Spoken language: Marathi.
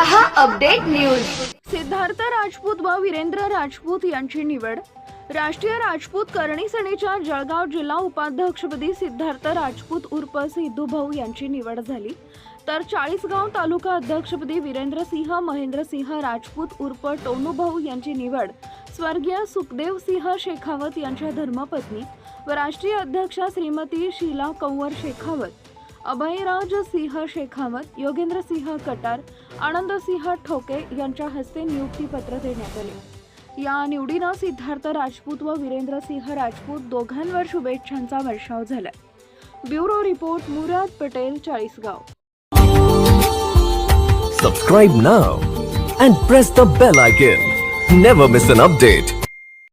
हां अपडेट न्यूज. सिद्धार्थ राजपूत व वीरेंद्र राजपूत यांची निवड. राष्ट्रीय राजपूत करणी सेनेच्या जळगाव जिल्हा उपाध्यक्षपदी सिद्धार्थ राजपूत उर्फ सिद्धू भाऊ यांची निवड झाली. तर चाळीसगाव तालुका अध्यक्षपदी वीरेंद्रसिंह महेंद्रसिंह राजपूत उर्फ टोनू भाऊ यांची निवड. स्वर्गीय सुखदेव सिंह शेखावत यांच्या धर्मपत्नी व राष्ट्रीय अध्यक्षा श्रीमती शीला कंवर शेखावत. अभयराज सिंह शेखावत योगेंद्र सिंह कटार आनंद सिंह ठोके यांच्या हस्ते नियुक्तीपत्र देण्यात आले. या निवडीनं सिद्धार्थ राजपूत व वीरेंद्र सिंह राजपूत दोघांवर शुभेच्छांचा वर्षाव झाला. Bureau report Murad Patel Chalisgaon. Subscribe now and press the bell icon never miss an update